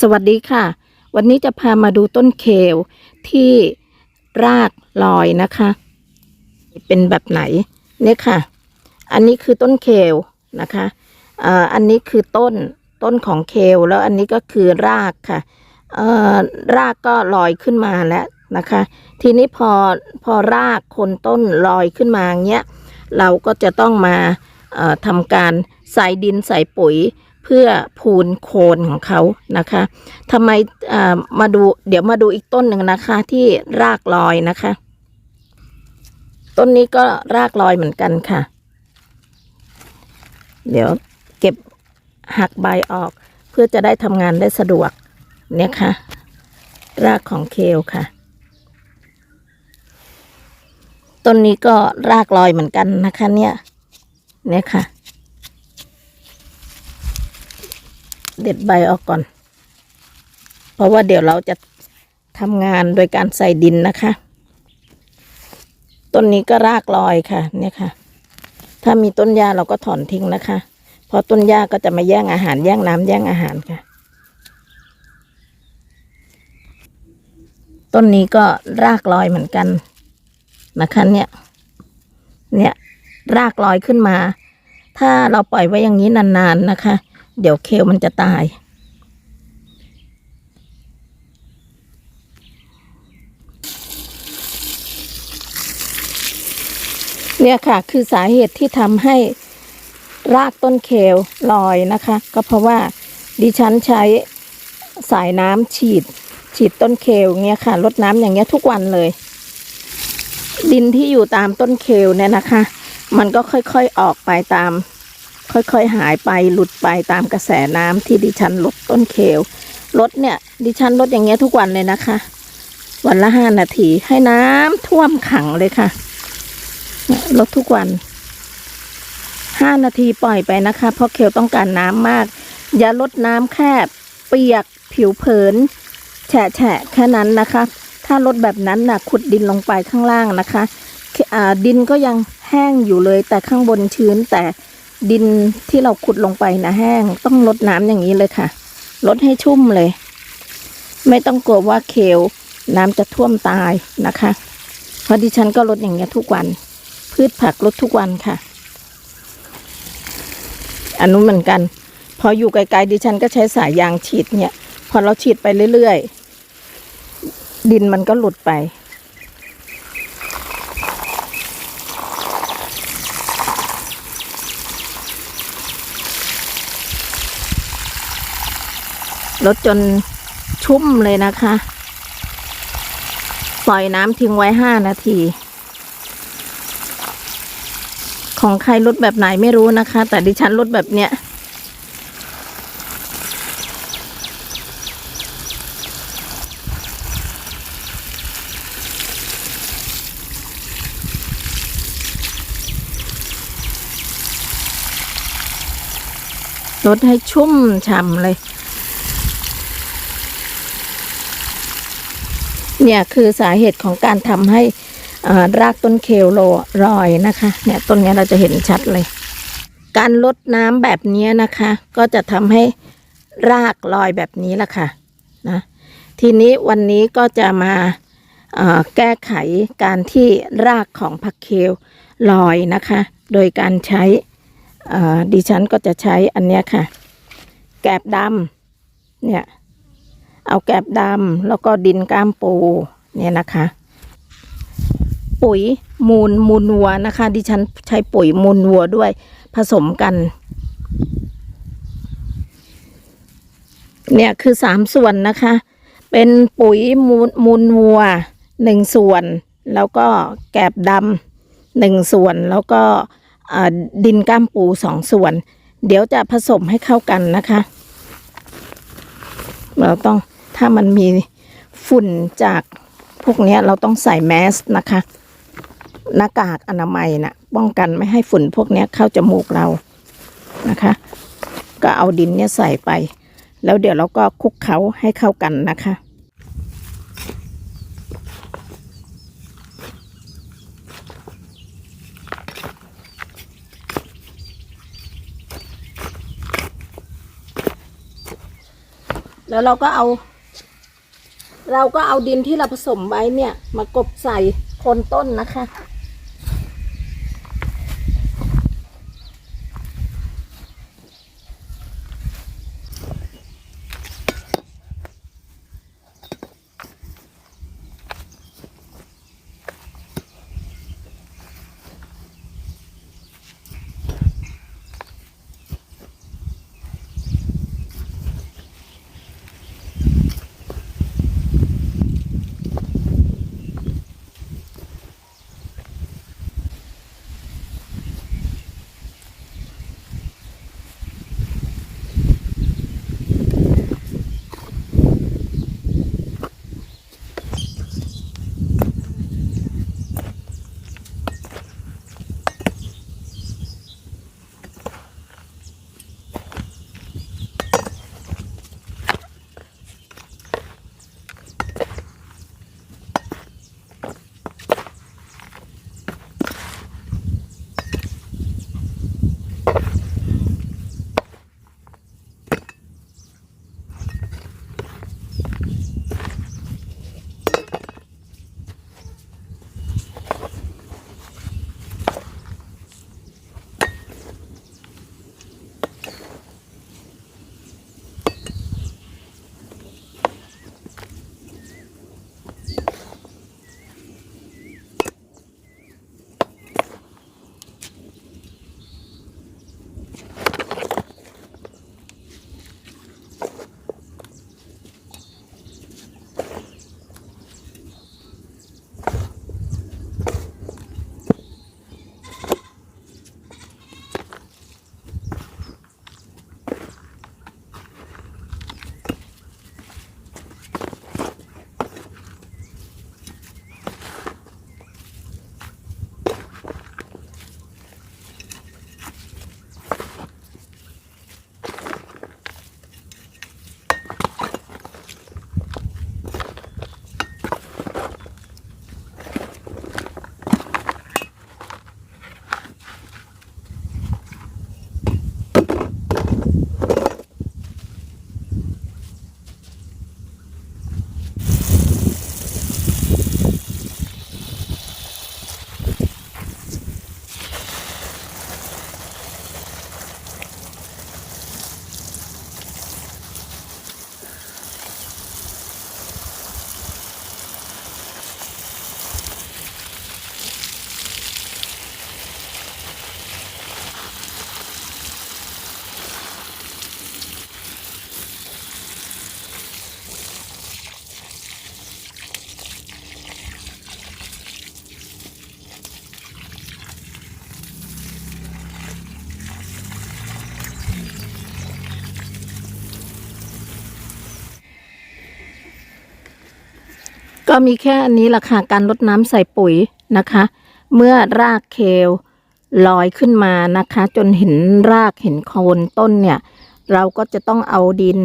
สวัสดีค่ะ วันนี้จะพามาดูต้นเคลที่รากลอยนะคะ เป็นแบบไหนเนี่ยค่ะ อันนี้คือต้นเคลนะคะอ่ออันนี้คือต้นต้นของเคลแล้วอันนี้ก็คือรากค่ะอ่อรากก็ลอยขึ้นมาแล้วนะคะ ทีนี้พอพอรากคนต้นลอยขึ้นมาเงี้ยเราก็จะต้องมาทำการใส่ดินใส่ปุ๋ย เพื่อพูนโคนของเขานะคะทำไมอ่ามาดูเดี๋ยวมาดูอีกต้นหนึ่งนะคะ ที่รากลอยนะคะ ต้นนี้ก็รากลอยเหมือนกันค่ะ เดี๋ยวเก็บหักใบออก เพื่อจะได้ทำงานได้สะดวกเนี่ยค่ะ รากของเคลค่ะต้นนี้ก็รากลอยเหมือนกันนะคะ เนี่ยเนี่ยค่ะ เด็ดใบออกก่อน เพราะว่าเดี๋ยวเราจะทำงานโดยการใส่ดินนะคะ ต้นนี้ก็รากลอยค่ะ เนี่ยค่ะ ถ้ามีต้นหญ้าเราก็ถอนทิ้งนะคะ เพราะต้นหญ้าก็จะมาแย่งอาหารแย่งน้ำแย่งอาหารค่ะ ต้นนี้ก็รากลอยเหมือนกันนะคะ เนี่ย เนี่ย รากลอยขึ้นมา ถ้าเราปล่อยไว้อย่างนี้นานๆนะคะ เดี๋ยวเคลมันจะตาย เนี่ยค่ะ คือสาเหตุที่ทำให้รากต้นเคลลอยนะคะ ก็เพราะว่าดิฉันใช้สายน้ำฉีด ฉีดต้นเคลเนี่ยค่ะลดน้ำอย่างเงี้ยทุกวันเลย ดินที่อยู่ตามต้นเคลเนี่ยนะคะ มันก็ค่อยๆออกไปตาม ค่อยๆหายไปหลุดไปตามกระแสน้ำที่ดิฉันลดต้นเคลลดเนี่ย ดิฉันลดอย่างเงี้ยทุกวันเลยนะคะ วันละห้านาทีให้น้ำท่วมขังเลยค่ะลดทุกวันห้านาทีปล่อยไปนะคะ เพราะเคลต้องการน้ำมาก อย่าลดน้ำแค่เปียกผิวเผิน แฉะแฉะแค่นั้นนะคะ ถ้าลดแบบนั้นนะขุดดินลงไปข้างล่างนะคะดินก็ยังแห้งอยู่เลยแต่ข้างบนชื้นแต่ ดินที่เราขุดลงไปนะแห้ง ต้องลดน้ำอย่างนี้เลยค่ะ ลดให้ชุ่มเลย ไม่ต้องกลัวว่าเคลน้ำจะท่วมตายนะคะ เพราะดิฉันก็ลดอย่างเงี้ยทุกวัน พืชผักลดทุกวันค่ะ อันนู้นเหมือนกัน พออยู่ไกลๆดิฉันก็ใช้สายยางฉีดเนี่ย พอเราฉีดไปเรื่อยๆ ดินมันก็หลุดไป ลดจนชุ่มเลยนะคะ ปล่อยน้ำทิ้งไว้ห้านาที ของใครลดแบบไหนไม่รู้นะคะ แต่ดิฉันลดแบบเนี้ยลดให้ชุ่มฉ่ำเลย เนี่ยคือสาเหตุของการทำให้รากต้นเคลโลรอยนะคะ เนี่ยต้นนี้เราจะเห็นชัดเลย การลดน้ำแบบนี้นะคะ ก็จะทำให้รากลอยแบบนี้ละค่ะนะทีนี้วันนี้ก็จะมาแก้ไขการที่รากของผักเคลลอยนะคะ โดยการใช้ดิฉันก็จะใช้อันนี้ค่ะ แกบดำเนี่ย เอาแกบดำแล้วก็ดินก้ามปูเนี่ยนะคะ ปุ๋ยมูลมูลวัวนะคะ ดิฉันใช้ปุ๋ยมูลวัวด้วยผสมกัน เนี่ยคือสามส่วนนะคะ เป็นปุ๋ยมูลมูลวัวหนึ่งส่วน แล้วก็แกบดำหนึ่งส่วนแล้วก็ดินก้ามปูสองส่วน เดี๋ยวจะผสมให้เข้ากันนะคะ เราต้อง ถ้ามันมีฝุ่นจากพวกนี้เราต้องใส่แมสนะคะ หน้ากากอนามัยนะป้องกันไม่ให้ฝุ่นพวกนี้เข้าจมูกเรานะคะ ก็เอาดินเนี่ยใส่ไป แล้วเดี๋ยวเราก็คลุกเขาให้เข้ากันนะคะแล้วเราก็เอา เราก็เอาดินที่เราผสมไว้เนี่ย มากบใส่โคนต้นนะคะ ก็มีแค่อันนี้แหละค่ะการลดน้ำใส่ปุ๋ยนะคะ เมื่อรากเคลลอยขึ้นมานะคะ จนเห็นรากเห็นโคนต้นเนี่ย เราก็จะต้องเอาดิน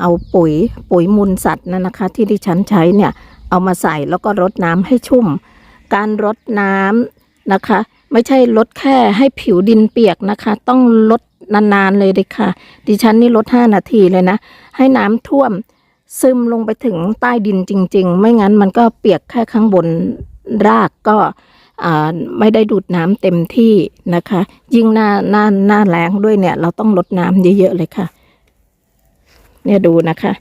เอาปุ๋ย ปุ๋ยมูลสัตว์นั่นนะคะ ที่ดิฉันใช้เนี่ย เอามาใส่แล้วก็รดน้ำให้ชุ่ม การรดน้ำนะคะ ไม่ใช่ลดแค่ให้ผิวดินเปียกนะคะ ต้องลดนานๆเลยเลยค่ะ ดิฉันนี่ลด 5 นาทีเลยนะ ให้น้ำท่วม ซึมลงไปถึงใต้ดินจริง ๆ ไม่งั้นมันก็เปียกแค่ข้างบนรากก็ไม่ได้ดูดน้ำเต็มที่นะคะ ยิ่งหน้าหน้าหน้าแล้งด้วยเนี่ย เราต้องลดน้ำเยอะๆเลยค่ะ เนี่ยดูนะคะ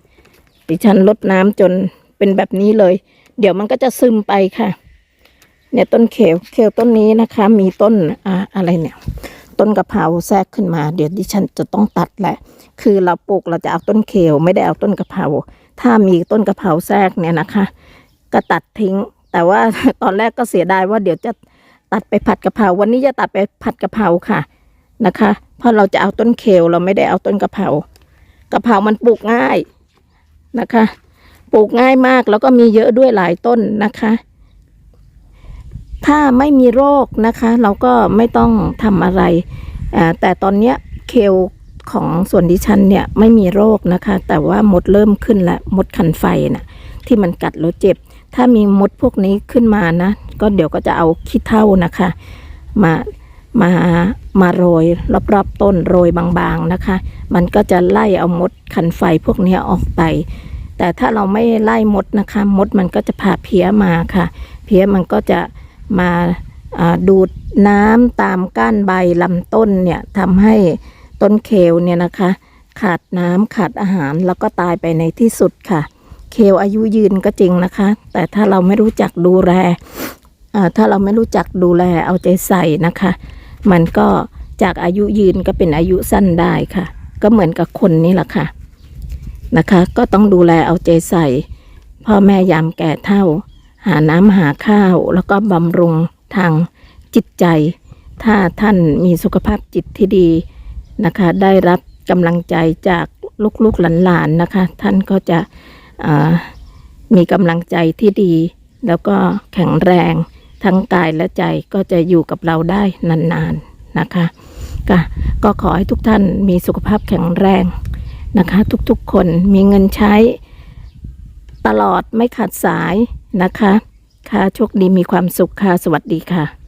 ดิฉันลดน้ำจนเป็นแบบนี้เลย เดี๋ยวมันก็จะซึมไปค่ะ เนี่ยต้นเขวเขวต้นนี้นะคะ มีต้นออะไรเนี่ย ต้นกะเพราแทรกขึ้นมา เดี๋ยวดิฉันจะต้องตัดแหละ คือเราปลูกเราจะเอาต้นเขวไม่ได้เอาต้นกะเพราถ้ามีต้นกะเพราแทรกเนี่ยนะคะ ก็ตัดทิ้ง แต่ว่าตอนแรกก็เสียดายว่าเดี๋ยวจะตัดไปผัดกะเพราวันนี้จะตัดไปผัดกะเพราค่ะนะคะ เพราะเราจะเอาต้นเขวเราไม่ได้เอาต้นกะเพรากะเพรามันปลูกง่ายนะคะ ปลูกง่ายมากแล้วก็มีเยอะด้วยหลายต้นนะคะ ถ้าไม่มีโรคนะคะ เราก็ไม่ต้องทำอะไร แต่ตอนเนี้ยเคลของส่วนดิฉันเนี่ยไม่มีโรคนะคะ แต่ว่ามดเริ่มขึ้นแล้วมดคันไฟน่ะที่มันกัดแล้วเจ็บ ถ้ามีมดพวกนี้ขึ้นมานะ ก็เดี๋ยวก็จะเอาขี้เถ้านะคะ มามามาโรยรอบๆต้นโรยบางๆนะคะ มันก็จะไล่เอามดคันไฟพวกนี้ออกไป แต่ถ้าเราไม่ไล่มดนะคะ มดมันก็จะพาเพี้ยมาค่ะ เพี้ยมันก็จะ มาดูดน้ำตามก้านใบลำต้นเนี่ยทำให้ต้นเคลเนี่ยนะคะ ขาดน้ำขาดอาหารแล้วก็ตายไปในที่สุดค่ะ เคลอายุยืนก็จริงนะคะ แต่ถ้าเราไม่รู้จักดูแลถ้าเราไม่รู้จักดูแลเอาใจใส่นะคะ มันก็จากอายุยืนก็เป็นอายุสั้นได้ค่ะ ก็เหมือนกับคนนี่แหละค่ะนะคะ ก็ต้องดูแลเอาใจใส่พ่อแม่ยามแก่เท่า หาน้ำหาข้าว แล้วก็บำรุงทางจิตใจ ถ้าท่านมีสุขภาพจิตที่ดีนะคะ ได้รับกำลังใจจากลูกๆหลานๆนะคะ ท่านก็จะมีกำลังใจที่ดี แล้วก็แข็งแรง ทั้งกายและใจก็จะอยู่กับเราได้นานๆนะคะก็ขอให้ทุกท่านมีสุขภาพแข็งแรงนะคะ ทุกๆคนมีเงินใช้ตลอดไม่ขาดสาย นะคะ ค่ะโชคดีมีความสุขค่ะ สวัสดีค่ะ